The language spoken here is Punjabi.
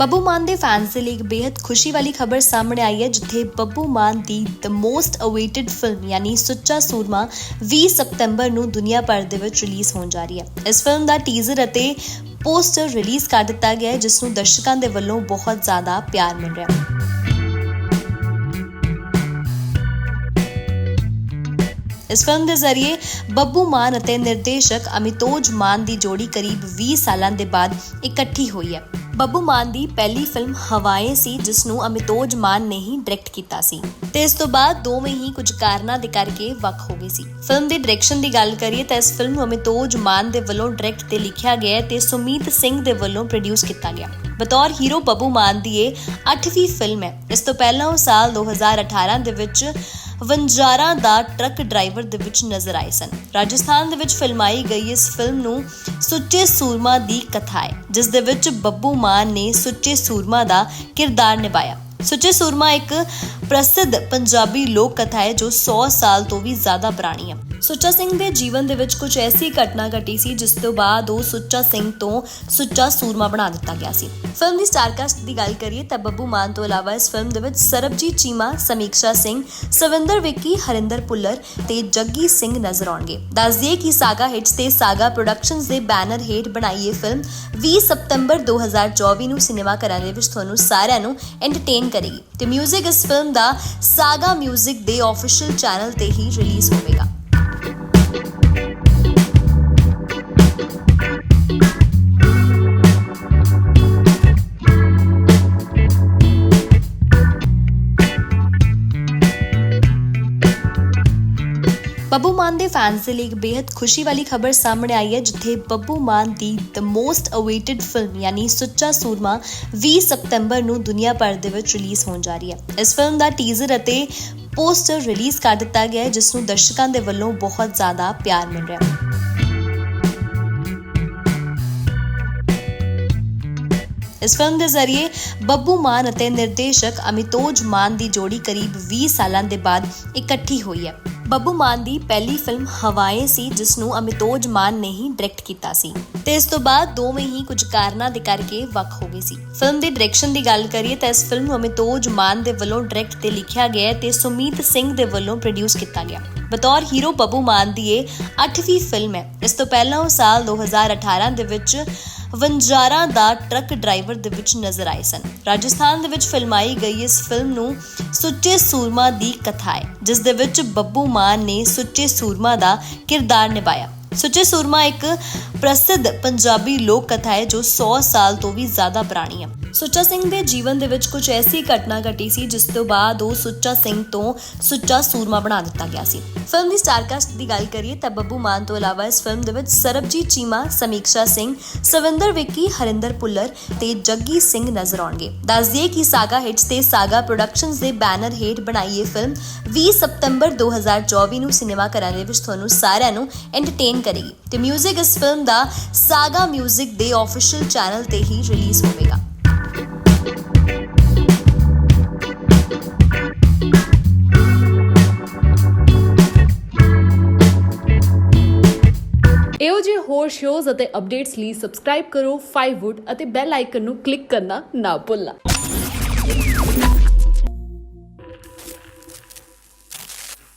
ਬੱਬੂ ਮਾਨ ਦੇ ਫੈਨਸ ਦੇ ਲਈ ਇੱਕ ਬੇहद ਖੁਸ਼ੀ ਵਾਲੀ ਖਬਰ ਸਾਹਮਣੇ ਆਈ ਹੈ, ਜਿੱਥੇ ਬੱਬੂ ਮਾਨ ਦੀ ਦ ਮੋਸਟ ਅਵੇਟਡ ਫਿਲਮ ਯਾਨੀ ਸੁੱਚਾ ਸੂਰਮਾ 20 ਸਤੰਬਰ ਨੂੰ ਦੁਨੀਆ ਭਰ ਦੇ ਵਿੱਚ ਰਿਲੀਜ਼ ਹੋਣ ਜਾ ਰਹੀ ਹੈ। ਇਸ ਫਿਲਮ ਦਾ ਟੀਜ਼ਰ ਅਤੇ ਪੋਸਟਰ ਰਿਲੀਜ਼ ਕਰ ਦਿੱਤਾ ਗਿਆ ਹੈ, ਜਿਸ ਨੂੰ ਦਰਸ਼ਕਾਂ ਦੇ ਵੱਲੋਂ ਬਹੁਤ ਜ਼ਿਆਦਾ ਪਿਆਰ ਮਿਲ ਰਿਹਾ ਹੈ। ਇਸ ਫਿਲਮ ਦੇ ਜ਼ਰੀਏ ਬੱਬੂ ਮਾਨ ਅਤੇ ਨਿਰਦੇਸ਼ਕ ਅਮਿਤੋਜ ਮਾਨ ਦੀ ਜੋੜੀ ਕਰੀਬ 20 ਸਾਲਾਂ ਦੇ ਬਾਅਦ ਇਕੱਠੀ ਹੋਈ ਹੈ। ਬੱਬੂ ਮਾਨ ਦੀ ਪਹਿਲੀ ਫਿਲਮ ਹਵਾਏ ਸੀ ਜਿਸ ਨੂੰ ਅਮਿਤੋਜ ਮਾਨ ਨੇ ਹੀ ਡਾਇਰੈਕਟ ਕੀਤਾ ਸੀ। ਤੇ ਇਸ ਤੋਂ ਬਾਅਦ ਦੋਵੇਂ ਹੀ ਕੁਝ ਕਾਰਨਾਂ ਦੇ ਕਰਕੇ ਵੱਖ ਹੋ ਗਏ ਸੀ। ਫਿਲਮ ਦੀ ਡਾਇਰੈਕਸ਼ਨ ਦੀ ਗੱਲ ਕਰੀਏ ਤਾਂ ਇਸ ਫਿਲਮ ਨੂੰ ਅਮਿਤੋਜ ਮਾਨ ਦੇ ਵੱਲੋਂ ਡਾਇਰੈਕਟ ਤੇ ਲਿਖਿਆ ਗਿਆ ਤੇ ਸੁਮੀਤ ਸਿੰਘ ਦੇ ਵੱਲੋਂ ਪ੍ਰੋਡਿਊਸ ਕੀਤਾ ਗਿਆ। ਬਤੌਰ ਹੀਰੋ ਬੱਬੂ ਮਾਨ ਦੀ ਇਹ 8ਵੀਂ ਫਿਲਮ ਹੈ। ਇਸ ਤੋਂ ਪਹਿਲਾਂ ਉਹ ਸਾਲ 2018 ਦੇ ਵਿੱਚ ਵੰਜਾਰਾ ਦਾ ਟਰੱਕ ਡਰਾਈਵਰ ਦੇ ਵਿੱਚ ਨਜ਼ਰ ਆਏ ਸਨ। ਰਾਜਸਥਾਨ ਦੇ ਵਿੱਚ ਫਿਲਮਾਈ ਗਈ ਇਸ ਫਿਲਮ ਨੂੰ ਸੁੱਚੇ ਸੂਰਮਾ ਦੀ ਕਥਾ ਹੈ, ਜਿਸ ਦੇ ਵਿੱਚ ਬੱਬੂ ਮਾਨ ਨੇ ਸੁੱਚੇ ਸੂਰਮਾ ਦਾ ਕਿਰਦਾਰ ਨਿਭਾਇਆ। ਸੁੱਚੇ ਸੂਰਮਾ ਇੱਕ ਪ੍ਰਸਿੱਧ ਪੰਜਾਬੀ ਲੋਕ ਕਥਾ ਹੈ ਜੋ 100 ਸਾਲ ਤੋਂ ਵੀ ਜ਼ਿਆਦਾ ਪੁਰਾਣੀ ਹੈ। ਸੁੱਚਾ ਸਿੰਘ ਦੇ ਜੀਵਨ ਦੇ ਵਿੱਚ ਕੁਝ ਐਸੀ ਘਟਨਾ ਘਟੀ ਸੀ ਜਿਸ ਤੋਂ ਬਾਅਦ ਉਹ ਸੁੱਚਾ ਸਿੰਘ ਤੋਂ ਸੁੱਚਾ ਸੂਰਮਾ ਬਣਾ ਦਿੱਤਾ ਗਿਆ ਸੀ। ਫਿਲਮ ਦੀ ਸਟਾਰਕਾਸਟ ਦੀ ਗੱਲ ਕਰੀਏ ਤਾਂ ਬੱਬੂ ਮਾਨ ਤੋਂ ਇਲਾਵਾ ਇਸ ਫਿਲਮ ਦੇ ਵਿੱਚ ਸਰਬਜੀਤ ਚੀਮਾ, ਸਮੀਕਸ਼ਾ ਸਿੰਘ, ਸਵਿੰਦਰ ਵਿੱਕੀ, ਹਰਿੰਦਰ ਪੁੱਲਰ ਤੇ ਜੱਗੀ ਸਿੰਘ ਨਜ਼ਰ ਆਉਣਗੇ। ਦੱਸ ਦਈਏ ਕਿ ਸਾਗਾ ਹਿੱਟਸ ਤੇ ਸਾਗਾ ਪ੍ਰੋਡਕਸ਼ਨਸ ਦੇ ਬੈਨਰ ਹੇਠ ਬਣਾਈ ਇਹ ਫਿਲਮ 20 ਸਤੰਬਰ 2024 ਨੂੰ ਸਿਨੇਮਾ ਘਰਾਂ ਦੇ ਵਿੱਚ ਤੁਹਾਨੂੰ ਸਾਰਿਆਂ ਨੂੰ ਐਂਟਰਟੇਨ ਕਰੇਗੀ ਤੇ 뮤직 ਇਸ ਫਿਲਮ ਦਾ ਸਾਗਾ 뮤직 ਦੇ ਆਫੀਸ਼ੀਅਲ ਚੈਨਲ ਤੇ ਹੀ ਰਿਲੀਜ਼ ਹੋਵੇਗਾ ਬੱਬੂ ਮਾਨ ਦੇ ਫੈਨਸ ਦੇ ਲਈ ਇੱਕ ਬੇहद ਖੁਸ਼ੀ ਵਾਲੀ ਖਬਰ ਸਾਹਮਣੇ ਆਈ ਹੈ, ਜਿੱਥੇ ਬੱਬੂ ਮਾਨ ਦੀ ਦ ਮੋਸਟ ਅਵੇਟਡ ਫਿਲਮ ਯਾਨੀ ਸੁੱਚਾ ਸੂਰਮਾ 20 ਸਤੰਬਰ ਨੂੰ ਦੁਨੀਆ ਭਰ ਦੇ ਵਿੱਚ ਰਿਲੀਜ਼ ਹੋਣ ਜਾ ਰਹੀ ਹੈ। ਇਸ ਫਿਲਮ ਦਾ ਟੀਜ਼ਰ ਅਤੇ ਪੋਸਟਰ ਰਿਲੀਜ਼ ਕਰ ਦਿੱਤਾ ਗਿਆ ਹੈ ਜਿਸ ਨੂੰ ਦਰਸ਼ਕਾਂ ਦੇ ਵੱਲੋਂ ਬਹੁਤ ਜ਼ਿਆਦਾ ਪਿਆਰ ਮਿਲ ਰਿਹਾ ਹੈ। ਇਸ ਫਿਲਮ ਦੇ ਜ਼ਰੀਏ ਬੱਬੂ ਮਾਨ ਅਤੇ ਨਿਰਦੇਸ਼ਕ ਅਮਿਤੋਜ ਮਾਨ ਦੀ ਜੋੜੀ ਕਰੀਬ 20 ਸਾਲਾਂ ਦੇ ਬਾਅਦ ਇਕੱਠੀ ਹੋਈ ਹੈ। ਬੱਬੂ ਮਾਨ ਦੀ ਪਹਿਲੀ ਫਿਲਮ ਹਵਾਏ ਸੀ ਜਿਸ ਨੂੰ ਅਮਿਤੋਜ ਮਾਨ ਨੇ ਹੀ ਡਾਇਰੈਕਟ ਕੀਤਾ ਸੀ। ਤੇ ਇਸ ਤੋਂ ਬਾਅਦ ਦੋਵੇਂ ਹੀ ਕੁਝ ਕਾਰਨਾਂ ਦੇ ਕਰਕੇ ਵੱਖ ਹੋ ਗਏ ਸੀ। ਫਿਲਮ ਦੀ ਡਾਇਰੈਕਸ਼ਨ ਦੀ ਗੱਲ ਕਰੀਏ ਤਾਂ ਇਸ ਫਿਲਮ ਨੂੰ ਅਮਿਤੋਜ ਮਾਨ ਦੇ ਵੱਲੋਂ ਡਾਇਰੈਕਟ ਤੇ ਲਿਖਿਆ ਗਿਆ ਤੇ ਸੁਮੀਤ ਸਿੰਘ ਦੇ ਵੱਲੋਂ ਪ੍ਰੋਡਿਊਸ ਕੀਤਾ ਗਿਆ। ਬਤੌਰ ਹੀਰੋ ਬੱਬੂ ਮਾਨ ਦੀ ਇਹ 8ਵੀਂ ਫਿਲਮ ਹੈ। ਇਸ ਤੋਂ ਪਹਿਲਾਂ ਉਹ ਸਾਲ 2018 ਦੇ ਵਿੱਚ ਵੰਜਾਰਾ ਦਾ ਟਰੱਕ ਡਰਾਈਵਰ ਦੇ ਵਿੱਚ ਨਜ਼ਰ ਆਏ ਸਨ। ਰਾਜਸਥਾਨ ਦੇ ਵਿੱਚ ਫਿਲਮਾਈ ਗਈ ਇਸ ਫਿਲਮ ਨੂੰ ਸੁੱਚੇ ਸੂਰਮਾ ਦੀ ਕਥਾ ਹੈ, ਜਿਸ ਦੇ ਵਿੱਚ ਬੱਬੂ ਮਾਨ ਨੇ ਸੁੱਚੇ ਸੂਰਮਾ ਦਾ ਕਿਰਦਾਰ ਨਿਭਾਇਆ। ਸੁੱਚੇ ਸੂਰਮਾ ਇੱਕ ਪ੍ਰਸਿੱਧ ਪੰਜਾਬੀ ਲੋਕ ਕਥਾ ਹੈ ਜੋ 100 ਸਾਲ ਤੋਂ ਵੀ ਜ਼ਿਆਦਾ ਪੁਰਾਣੀ ਹੈ। ਸੁੱਚਾ ਸਿੰਘ ਦੇ ਜੀਵਨ ਦੇ ਵਿੱਚ ਕੁਝ ਐਸੀ ਘਟਨਾ ਘਟੀ ਸੀ ਜਿਸ ਤੋਂ ਬਾਅਦ ਉਹ ਸੁੱਚਾ ਸਿੰਘ ਤੋਂ ਸੁੱਚਾ ਸੂਰਮਾ ਬਣਾ ਦਿੱਤਾ ਗਿਆ ਸੀ। ਫਿਲਮ ਦੀ ਸਟਾਰਕਾਸਟ ਦੀ ਗੱਲ ਕਰੀਏ ਤਾਂ ਬੱਬੂ ਮਾਨ ਤੋਂ ਇਲਾਵਾ ਇਸ ਫਿਲਮ ਦੇ ਵਿੱਚ ਸਰਬਜੀਤ ਚੀਮਾ, ਸਮੀਕਸ਼ਾ ਸਿੰਘ, ਸਵਿੰਦਰ ਵਿੱਕੀ, ਹਰਿੰਦਰ ਪੁੱਲਰ ਤੇ ਜੱਗੀ ਸਿੰਘ ਨਜ਼ਰ ਆਉਣਗੇ। ਦੱਸ ਦਈਏ ਕਿ ਸਾਗਾ ਹਿੱਟਸ ਤੇ ਸਾਗਾ ਪ੍ਰੋਡਕਸ਼ਨਸ ਦੇ ਬੈਨਰ ਹੇਠ ਬਣਾਈ ਇਹ ਫਿਲਮ 20 ਸਤੰਬਰ 2024 ਨੂੰ ਸਿਨੇਮਾ ਘਰਾਂ ਦੇ ਵਿੱਚ ਤੁਹਾਨੂੰ ਸਾਰਿਆਂ ਨੂੰ ਐਂਟਰਟੇਨ ਕਰੇਗੀ। ਤੇ 뮤직 ਇਸ ਫਿਲਮ ਦਾ ਸਾਗਾ 뮤직 ਦੇ ਆਫੀਸ਼ੀਅਲ ਚੈਨਲ ਤੇ ਹੀ ਰਿਲੀਜ਼ ਹੋਵੇਗਾ। ਇਹੋ ਜਿਹੇ ਹੋਰ ਸ਼ੋਜ਼ ਅਤੇ ਅਪਡੇਟਸ ਲਈ ਸਬਸਕ੍ਰਾਈਬ ਕਰੋ 5wood ਅਤੇ ਬੈਲ ਆਈਕਨ ਨੂੰ ਕਲਿੱਕ ਕਰਨਾ ਨਾ ਭੁੱਲਣਾ।